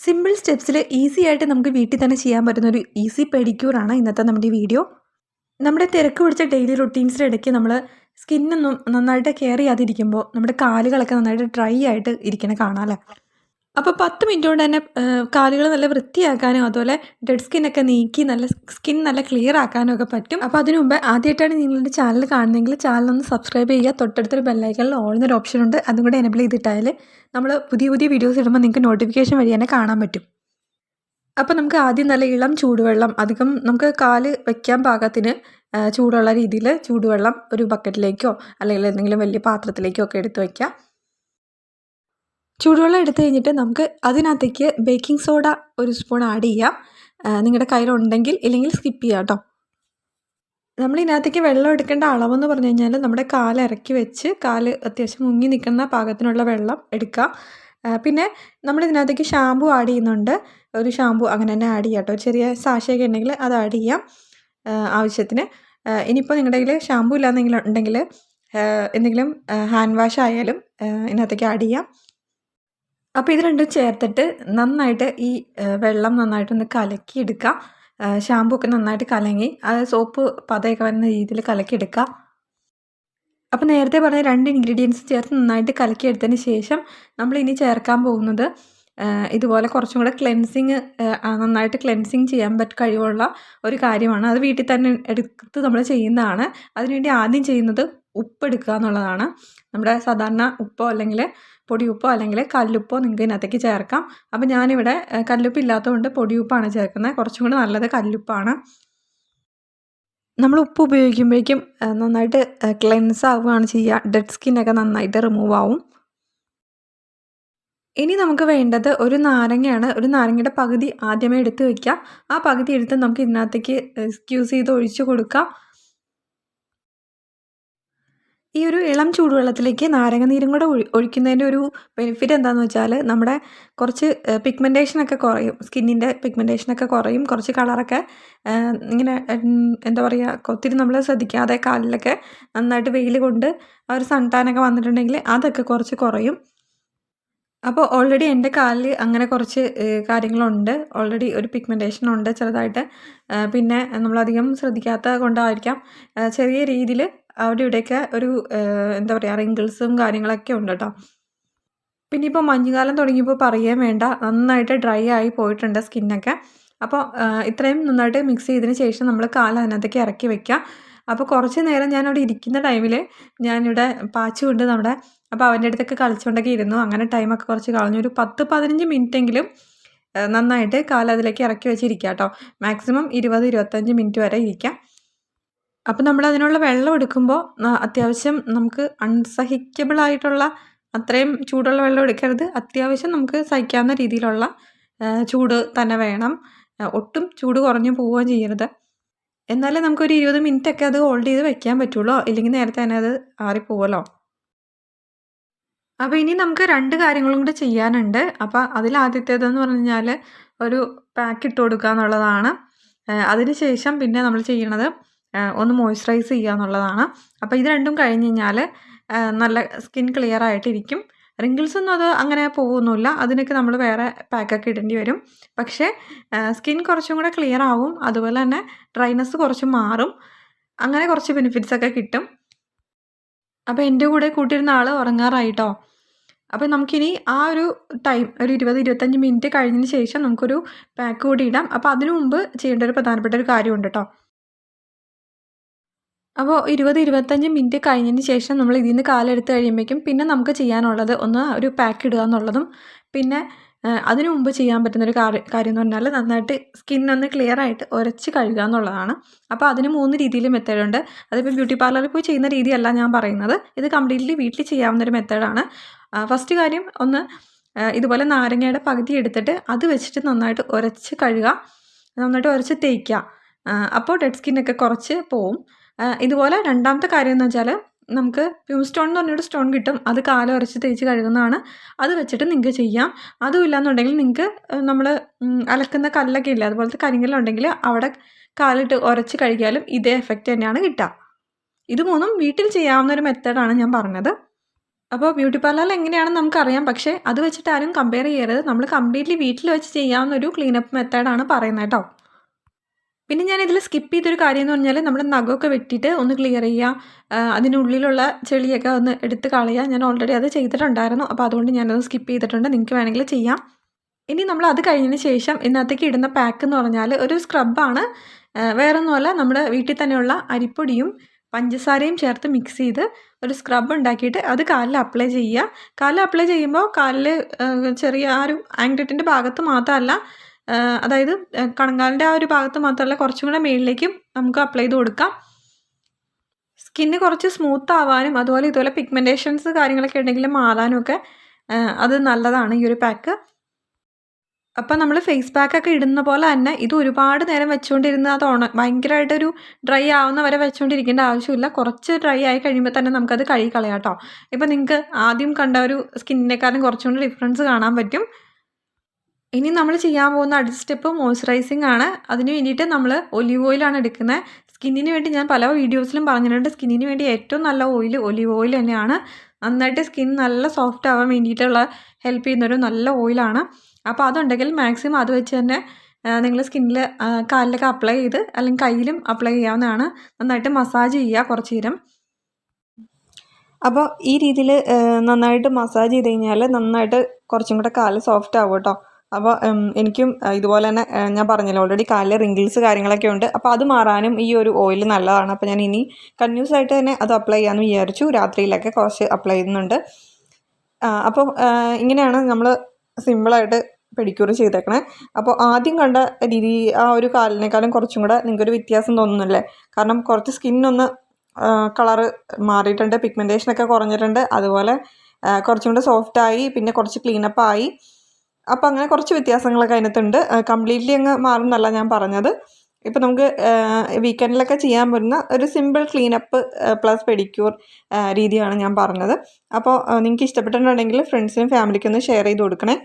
Simple സ്റ്റെപ്സിൽ easy ആയിട്ട് നമുക്ക് വീട്ടിൽ തന്നെ ചെയ്യാൻ പറ്റുന്ന ഒരു ഈസി പെഡിക്യൂറാണ് ഇന്നത്തെ നമ്മുടെ വീഡിയോ നമ്മുടെ തിരക്ക് പിടിച്ച ഡെയിലി റുട്ടീൻസിന്റെ ഇടയ്ക്ക് നമ്മൾ സ്കിന്നൊന്നും നന്നായിട്ട് കെയർ ചെയ്യാതിരിക്കുമ്പോൾ നമ്മുടെ കാലുകളൊക്കെ നന്നായിട്ട് ഡ്രൈ ആയിട്ട് ഇരിക്കണ കാണാമല്ലേ അപ്പോൾ പത്ത് മിനിറ്റ് കൊണ്ട് തന്നെ കാലുകൾ നല്ല വൃത്തിയാക്കാനും അതുപോലെ ഡെഡ് സ്കിന്നൊക്കെ നീക്കി നല്ല സ്കിൻ നല്ല ക്ലിയർ ആക്കാനും ഒക്കെ പറ്റും. അപ്പോൾ അതിനു മുമ്പ് ആദ്യമായിട്ടാണ് നിങ്ങളുടെ ചാനൽ കാണുന്നതെങ്കിൽ ചാനലൊന്ന് സബ്സ്ക്രൈബ് ചെയ്യുക. തൊട്ടടുത്തൊരു ബെല്ലൈക്കണിൽ ഓളുന്നൊരു ഓപ്ഷൻ ഉണ്ട്. അതും കൂടെ എനബിൾ ചെയ്തിട്ടായാൽ നമ്മൾ പുതിയ പുതിയ വീഡിയോസ് ഇടുമ്പോൾ നിങ്ങൾക്ക് നോട്ടിഫിക്കേഷൻ വഴി തന്നെ കാണാൻ പറ്റും. അപ്പോൾ നമുക്ക് ആദ്യം നല്ല ഇളം ചൂടുവെള്ളം അധികം നമുക്ക് കാൽ വയ്ക്കാൻ പാകത്തിന് ചൂടുള്ള രീതിയിൽ ചൂടുവെള്ളം ഒരു ബക്കറ്റിലേക്കോ അല്ലെങ്കിൽ എന്തെങ്കിലും വലിയ പാത്രത്തിലേക്കോ ഒക്കെ എടുത്ത് വയ്ക്കാം ചൂടുവെള്ളം എടുത്തു കഴിഞ്ഞിട്ട് നമുക്ക് അതിനകത്തേക്ക് ബേക്കിംഗ് സോഡ ഒരു സ്പൂൺ ആഡ് ചെയ്യാം. നിങ്ങളുടെ കയ്യിലുണ്ടെങ്കിൽ ഇല്ലെങ്കിൽ സ്കിപ്പ് ചെയ്യാം കേട്ടോ. നമ്മൾ ഇതിനകത്തേക്ക് വെള്ളം എടുക്കേണ്ട അളവെന്ന് പറഞ്ഞു കഴിഞ്ഞാൽ നമ്മുടെ കാൽ ഇറക്കി വെച്ച് കാൽ അത്യാവശ്യം മുങ്ങി നിൽക്കുന്ന പാകത്തിനുള്ള വെള്ളം എടുക്കുക പിന്നെ നമ്മൾ ഇതിനകത്തേക്ക് ഷാമ്പു ആഡ് ചെയ്യുന്നുണ്ട്. ഒരു ഷാമ്പു അങ്ങനെ തന്നെ ആഡ് ചെയ്യാം ചെറിയ സാശയൊക്കെ ഉണ്ടെങ്കിൽ അത് ആഡ് ചെയ്യാം ആവശ്യത്തിന്. ഇനിയിപ്പോൾ നിങ്ങളുടെ കയ്യിൽ ഷാമ്പു ഇല്ലാന്നെങ്കിലും ഉണ്ടെങ്കിൽ എന്തെങ്കിലും ഹാൻഡ് വാഷ് ആയാലും ഇതിനകത്തേക്ക് ആഡ് ചെയ്യാം. അപ്പോൾ ഇത് രണ്ടും ചേർത്തിട്ട് നന്നായിട്ട് ഈ വെള്ളം നന്നായിട്ടൊന്ന് കലക്കിയെടുക്കുക ഷാമ്പു ഒക്കെ നന്നായിട്ട് കലങ്ങി അത് സോപ്പ് പതയൊക്കെ വരുന്ന രീതിയിൽ കലക്കിയെടുക്കുക അപ്പോൾ നേരത്തെ പറഞ്ഞ രണ്ട് ഇൻഗ്രീഡിയൻസ് ചേർത്ത് നന്നായിട്ട് കലക്കിയെടുത്തതിന് ശേഷം നമ്മൾ ഇനി ചേർക്കാൻ പോകുന്നത് ഇതുപോലെ കുറച്ചും കൂടെ ക്ലെൻസിങ് നന്നായിട്ട് ക്ലെൻസിങ് ചെയ്യാൻ പറ്റ കഴിവുള്ള ഒരു കാര്യമാണ്. അത് വീട്ടിൽ തന്നെ എടുത്ത് നമ്മൾ ചെയ്യുന്നതാണ്. അതിനുവേണ്ടി ആദ്യം ചെയ്യുന്നത് ഉപ്പ് എടുക്കുക എന്നുള്ളതാണ്. നമ്മുടെ സാധാരണ ഉപ്പോ അല്ലെങ്കിൽ പൊടിയുപ്പോ അല്ലെങ്കിൽ കല്ലുപ്പോ നിങ്ങൾക്ക് ഇതിനകത്തേക്ക് ചേർക്കാം. അപ്പോൾ ഞാനിവിടെ കല്ലുപ്പ് ഇല്ലാത്തതുകൊണ്ട് പൊടിയുപ്പാണ് ചേർക്കുന്നത്. കുറച്ചും കൂടി നല്ലത് കല്ലുപ്പാണ്. നമ്മൾ ഉപ്പ് ഉപയോഗിക്കുമ്പോഴേക്കും നന്നായിട്ട് ക്ലെൻസ് ആവുകയാണ് ചെയ്യുക. ഡെഡ് സ്കിന്നൊക്കെ നന്നായിട്ട് റിമൂവ് ആവും. ഇനി നമുക്ക് വേണ്ടത് ഒരു നാരങ്ങയാണ്. ഒരു നാരങ്ങയുടെ പകുതി ആദ്യമേ എടുത്ത് വയ്ക്കുക ആ പകുതി എടുത്ത് നമുക്ക് ഇതിനകത്തേക്ക് സ്ക്യൂസ് ചെയ്ത് ഒഴിച്ചു കൊടുക്കാം. ഈ ഒരു ഇളം ചൂടുവെള്ളത്തിലേക്ക് നാരങ്ങ നീരും കൂടെ ഒഴി ഒഴിക്കുന്നതിന്റെ ഒരു ബെനിഫിറ്റ് എന്താണെന്ന് വെച്ചാൽ നമ്മുടെ കുറച്ച് പിഗ്മെന്റേഷനൊക്കെ കുറയും. സ്കിന്നിന്റെ പിഗ്മെന്റേഷനൊക്കെ കുറയും. കുറച്ച് കളറൊക്കെ ഇങ്ങനെ എന്താ പറയുക ഒത്തിരി നമ്മൾ ശ്രദ്ധിക്കാതെ കാലിലൊക്കെ നന്നായിട്ട് വെയിൽ കൊണ്ട് ആ ഒരു സൺടാനൊക്കെ വന്നിട്ടുണ്ടെങ്കിൽ അതൊക്കെ കുറച്ച് കുറയും. അപ്പോൾ ഓൾറെഡി എന്റെ കാലിൽ അങ്ങനെ കുറച്ച് കാര്യങ്ങളുണ്ട്. ഓൾറെഡി ഒരു പിഗ്മെന്റേഷൻ ഉണ്ട് ചെറുതായിട്ട്. പിന്നെ നമ്മളധികം ശ്രദ്ധിക്കാത്ത കൊണ്ടായിരിക്കാം. ചെറിയ രീതിയിൽ അവിടെ ഇവിടെയൊക്കെ ഒരു എന്താ പറയുക റിങ്കിൾസും കാര്യങ്ങളൊക്കെ ഉണ്ട് കേട്ടോ പിന്നെ ഇപ്പോൾ മഞ്ഞുകാലം തുടങ്ങിയപ്പോൾ പറയാൻ വേണ്ട നന്നായിട്ട് ഡ്രൈ ആയി പോയിട്ടുണ്ട് സ്കിന്നൊക്കെ അപ്പോൾ ഇത്രയും നന്നായിട്ട് മിക്സ് ചെയ്തതിന് ശേഷം നമ്മൾ കാല അതിനകത്തേക്ക് ഇറക്കി വെക്കുക അപ്പോൾ കുറച്ച് നേരം ഞാനവിടെ ഇരിക്കുന്ന ടൈമിൽ ഞാനിവിടെ പാച്ചുകൊണ്ട് നമ്മുടെ അപ്പോൾ അവന്റെ അടുത്തൊക്കെ കളിച്ചുകൊണ്ടൊക്കെ ഇരുന്നു. അങ്ങനെ ടൈമൊക്കെ കുറച്ച് കളഞ്ഞു. ഒരു പത്ത് പതിനഞ്ച് മിനിറ്റെങ്കിലും നന്നായിട്ട് കാലതിലേക്ക് ഇറക്കി വെച്ചിരിക്കുക കേട്ടോ മാക്സിമം ഇരുപത് ഇരുപത്തഞ്ച് മിനിറ്റ് വരെ ഇരിക്കാം. അപ്പം നമ്മൾ അതിനുള്ള വെള്ളം എടുക്കുമ്പോൾ അത്യാവശ്യം നമുക്ക് അൺസഹിക്കബിൾ ആയിട്ടുള്ള അത്രയും ചൂടുള്ള വെള്ളം എടുക്കരുത്. അത്യാവശ്യം നമുക്ക് സഹിക്കാവുന്ന രീതിയിലുള്ള ചൂട് തന്നെ വേണം. ഒട്ടും ചൂട് കുറഞ്ഞു പോവുകയും ചെയ്യരുത്. എന്നാലേ നമുക്കൊരു ഇരുപത് മിനിറ്റ് ഒക്കെ അത് ഹോൾഡ് ചെയ്ത് വെക്കാൻ പറ്റുള്ളൂ. ഇല്ലെങ്കിൽ നേരത്തെ തന്നെ അത് ആറിപ്പോവല്ലോ. അപ്പോൾ ഇനി നമുക്ക് രണ്ട് കാര്യങ്ങളും കൂടി ചെയ്യാനുണ്ട്. അപ്പോൾ അതിൽ ആദ്യത്തേതെന്ന് പറഞ്ഞു കഴിഞ്ഞാൽ ഒരു പാക്ക് ഇട്ട് കൊടുക്കുക എന്നുള്ളതാണ് അതിന് ശേഷം പിന്നെ നമ്മൾ ചെയ്യണത് ഒന്ന് മോയ്സ്ചറൈസ് ചെയ്യുക എന്നുള്ളതാണ് അപ്പോൾ ഇത് രണ്ടും കഴിഞ്ഞ് കഴിഞ്ഞാൽ നല്ല സ്കിൻ ക്ലിയർ ആയിട്ടിരിക്കും. റിങ്കിൾസ് ഒന്നും അത് അങ്ങനെ പോകുന്നില്ല അതിനൊക്കെ നമ്മൾ വേറെ പാക്കൊക്കെ ഇടേണ്ടി വരും. പക്ഷേ സ്കിൻ കുറച്ചും കൂടെ ക്ലിയർ ആവും. അതുപോലെ തന്നെ ഡ്രൈനെസ് കുറച്ച് മാറും. അങ്ങനെ കുറച്ച് ബെനിഫിറ്റ്സ് ഒക്കെ കിട്ടും. അപ്പോൾ എന്റെ കൂടെ കൂട്ടിയിരുന്ന ആൾ ഉറങ്ങാറായിട്ടോ? അപ്പോൾ നമുക്കിനി ആ ഒരു ടൈം ഒരു ഇരുപത് ഇരുപത്തഞ്ച് മിനിറ്റ് കഴിഞ്ഞതിന് ശേഷം നമുക്കൊരു പാക്ക് കൂടി ഇടാം. അപ്പോൾ അതിനു മുമ്പ് ചെയ്യേണ്ട ഒരു പ്രധാനപ്പെട്ട ഒരു കാര്യമുണ്ട് കേട്ടോ. അപ്പോൾ ഇരുപത് ഇരുപത്തഞ്ച് മിനിറ്റ് കഴിഞ്ഞതിന് ശേഷം നമ്മൾ ഇതിൽ നിന്ന് കാലെടുത്ത് കഴിയുമ്പോഴേക്കും പിന്നെ നമുക്ക് ചെയ്യാനുള്ളത് ഒന്ന് ഒരു പാക്ക് ഇടുക എന്നുള്ളതും പിന്നെ അതിനു മുമ്പ് ചെയ്യാൻ പറ്റുന്ന ഒരു കാര്യം എന്ന് പറഞ്ഞാൽ നന്നായിട്ട് സ്കിന്നൊന്ന് ക്ലിയർ ആയിട്ട് ഉരച്ച് കഴുകുക എന്നുള്ളതാണ്. അപ്പോൾ അതിന് മൂന്ന് രീതിയിൽ മെത്തേഡുണ്ട് അതിപ്പോൾ ബ്യൂട്ടി പാർലറിൽ പോയി ചെയ്യുന്ന രീതിയല്ല ഞാൻ പറയുന്നത്. ഇത് കംപ്ലീറ്റ്ലി വീട്ടിൽ ചെയ്യാവുന്ന ഒരു മെത്തേഡാണ് ഫസ്റ്റ് കാര്യം ഒന്ന് ഇതുപോലെ നാരങ്ങയുടെ പകുതി എടുത്തിട്ട് അത് വെച്ചിട്ട് നന്നായിട്ട് ഉരച്ച് കഴുകുക. നന്നായിട്ട് ഉരച്ച് തേക്കുക അപ്പോൾ ഡെഡ് സ്കിന്നൊക്കെ കുറച്ച് പോവും. ഇതുപോലെ രണ്ടാമത്തെ കാര്യം എന്ന് വെച്ചാൽ നമുക്ക് പ്യൂം സ്റ്റോൺ എന്ന് പറഞ്ഞൊരു സ്റ്റോൺ കിട്ടും. അത് കാലം ഉരച്ച് തേച്ച് കഴുകുന്നതാണ്. അത് വെച്ചിട്ട് നിങ്ങൾക്ക് ചെയ്യാം. അതും ഇല്ലാന്നുണ്ടെങ്കിൽ നിങ്ങൾക്ക് നമ്മൾ അലക്കുന്ന കല്ലൊക്കെ ഇല്ല അതുപോലത്തെ കരിങ്കല്ലുണ്ടെങ്കിൽ അവിടെ കാലിട്ട് ഉരച്ച് കഴുകിയാലും ഇതേ എഫക്റ്റ് തന്നെയാണ് കിട്ടുക. ഇത് മൂന്നും വീട്ടിൽ ചെയ്യാവുന്ന ഒരു മെത്തേഡാണ് ഞാൻ പറഞ്ഞത്. അപ്പോൾ ബ്യൂട്ടി പാർലറിൽ എങ്ങനെയാണെന്ന് നമുക്കറിയാം. പക്ഷേ അത് വെച്ചിട്ട് ആരും കമ്പയർ ചെയ്യരുത്. നമ്മൾ കംപ്ലീറ്റ്ലി വീട്ടിൽ വെച്ച് ചെയ്യാവുന്ന ഒരു ക്ലീനപ്പ് മെത്തേഡാണ് പറയുന്നത് കേട്ടോ. പിന്നെ ഞാൻ ഇതിൽ സ്കിപ്പ് ചെയ്തൊരു കാര്യം എന്ന് പറഞ്ഞാൽ നമ്മുടെ നഖമൊക്കെ വെട്ടിയിട്ട് ഒന്ന് ക്ലിയർ ചെയ്യുക അതിനുള്ളിലുള്ള ചെളിയൊക്കെ ഒന്ന് എടുത്ത് കളയുക ഞാൻ ഓൾറെഡി അത് ചെയ്തിട്ടുണ്ടായിരുന്നു. അപ്പോൾ അതുകൊണ്ട് ഞാനത് സ്കിപ്പ് ചെയ്തിട്ടുണ്ട്. നിങ്ങൾക്ക് വേണമെങ്കിൽ ചെയ്യാം. ഇനി നമ്മൾ അത് കഴിഞ്ഞതിന് ശേഷം ഇന്നത്തേക്ക് ഇടുന്ന പാക്ക് എന്ന് പറഞ്ഞാൽ ഒരു സ്ക്രബാണ് വേറൊന്നുമല്ല. നമ്മുടെ വീട്ടിൽ തന്നെയുള്ള അരിപ്പൊടിയും പഞ്ചസാരയും ചേർത്ത് മിക്സ് ചെയ്ത് ഒരു സ്ക്രബ് ഉണ്ടാക്കിയിട്ട് അത് കാലിൽ അപ്ലൈ ചെയ്യുക കാലിൽ അപ്ലൈ ചെയ്യുമ്പോൾ കാലിൽ ചെറിയ ആ ഒരു ആങ്ക്ലെറ്റിന്റെ ഭാഗത്ത് മാത്രമല്ല അതായത് കണങ്കാലിന്റെ ആ ഒരു ഭാഗത്ത് മാത്രമല്ല കുറച്ചും കൂടെ മേളിലേക്കും നമുക്ക് അപ്ലൈ ചെയ്ത് കൊടുക്കാം. സ്കിന്ന് കുറച്ച് സ്മൂത്ത് ആവാനും അതുപോലെ ഇതുപോലെ പിഗ്മെന്റേഷൻസ് കാര്യങ്ങളൊക്കെ ഉണ്ടെങ്കിൽ മാറാനും ഒക്കെ അത് നല്ലതാണ് ഈ ഒരു പാക്ക് അപ്പം നമ്മൾ ഫേസ് പാക്കൊക്കെ ഇടുന്ന പോലെ തന്നെ ഇത് ഒരുപാട് നേരം വെച്ചുകൊണ്ടിരുന്ന് അത് ഉണ ഭയങ്കരമായിട്ടൊരു ഡ്രൈ ആവുന്ന വരെ വെച്ചുകൊണ്ടിരിക്കേണ്ട ആവശ്യമില്ല. കുറച്ച് ഡ്രൈ ആയി കഴിയുമ്പോൾ തന്നെ നമുക്കത് കഴുകി കളയാം കേട്ടോ. ഇപ്പം നിങ്ങൾക്ക് ആദ്യം കണ്ട ഒരു സ്കിന്നിനെക്കാളും കുറച്ചുകൂടി ഡിഫറൻസ് കാണാൻ പറ്റും. ഇനി നമ്മൾ ചെയ്യാൻ പോകുന്ന അടുത്ത സ്റ്റെപ്പ് മോയ്സ്ചറൈസിങ് ആണ്. അതിന് വേണ്ടിയിട്ട് നമ്മൾ ഒലിവ് ഓയിലാണ് എടുക്കുന്നത്. സ്കിന്നിന് വേണ്ടി ഞാൻ പല വീഡിയോസിലും പറഞ്ഞിട്ടുണ്ട്. സ്കിന്നിന് വേണ്ടി ഏറ്റവും നല്ല ഓയിൽ ഒലിവ് ഓയിൽ തന്നെയാണ്. നന്നായിട്ട് സ്കിൻ നല്ല സോഫ്റ്റ് ആവാൻ വേണ്ടിയിട്ടുള്ള ഹെൽപ്പ് ചെയ്യുന്നൊരു നല്ല ഓയിലാണ് അപ്പോൾ അതുണ്ടെങ്കിൽ മാക്സിമം അത് വെച്ച് തന്നെ നിങ്ങൾ സ്കിന്നിൽ കാലിലൊക്കെ അപ്ലൈ ചെയ്ത് അല്ലെങ്കിൽ കയ്യിലും അപ്ലൈ ചെയ്യാവുന്നതാണ്. നന്നായിട്ട് മസാജ് ചെയ്യുക കുറച്ച് നേരം. അപ്പോൾ ഈ രീതിയിൽ നന്നായിട്ട് മസാജ് ചെയ്ത് കഴിഞ്ഞാൽ നന്നായിട്ട് കുറച്ചും കൂടെ കാൽ സോഫ്റ്റ് ആവും കേട്ടോ. അപ്പോൾ എനിക്കും ഇതുപോലെ തന്നെ ഞാൻ പറഞ്ഞല്ലോ ഓൾറെഡി കാലിൽ റിങ്കിൾസ് കാര്യങ്ങളൊക്കെ ഉണ്ട്. അപ്പോൾ അത് മാറാനും ഈ ഒരു ഓയിൽ നല്ലതാണ്. അപ്പോൾ ഞാൻ ഇനി കണ്ടിന്യൂസ് ആയിട്ട് തന്നെ അത് അപ്ലൈ ചെയ്യാമെന്ന് വിചാരിച്ചു. രാത്രിയിലൊക്കെ കുറച്ച് അപ്ലൈ ചെയ്യുന്നുണ്ട്. അപ്പോൾ ഇങ്ങനെയാണ് നമ്മൾ സിമ്പിളായിട്ട് പെഡിക്യൂർ ചെയ്തേക്കണേ. അപ്പോൾ ആദ്യം കണ്ട രീതി ആ ഒരു കാലിനേക്കാളും കുറച്ചും കൂടെ നിങ്ങൾക്കൊരു വ്യത്യാസം തോന്നുന്നില്ലേ കാരണം കുറച്ച് സ്കിന്നൊന്ന് കളറ് മാറിയിട്ടുണ്ട് പിഗ്മെന്റേഷനൊക്കെ കുറഞ്ഞിട്ടുണ്ട്. അതുപോലെ കുറച്ചും കൂടെ സോഫ്റ്റായി പിന്നെ കുറച്ച് ക്ലീനപ്പ് ആയി. അപ്പോൾ അങ്ങനെ കുറച്ച് വ്യത്യാസങ്ങളൊക്കെ അതിനകത്തുണ്ട്. കംപ്ലീറ്റ്ലി അങ്ങ് മാറുന്നല്ല ഞാൻ പറഞ്ഞത്. ഇപ്പോൾ നമുക്ക് വീക്കെൻഡിലൊക്കെ ചെയ്യാൻ പറ്റുന്ന ഒരു സിമ്പിൾ ക്ലീനപ്പ് പ്ലസ് പെഡിക്യൂർ രീതിയാണ് ഞാൻ പറഞ്ഞത്. അപ്പോൾ നിങ്ങൾക്ക് ഇഷ്ടപ്പെട്ടിട്ടുണ്ടെങ്കിൽ ഫ്രണ്ട്സിനും ഫാമിലിക്കൊന്ന് ഷെയർ ചെയ്ത് കൊടുക്കണേ.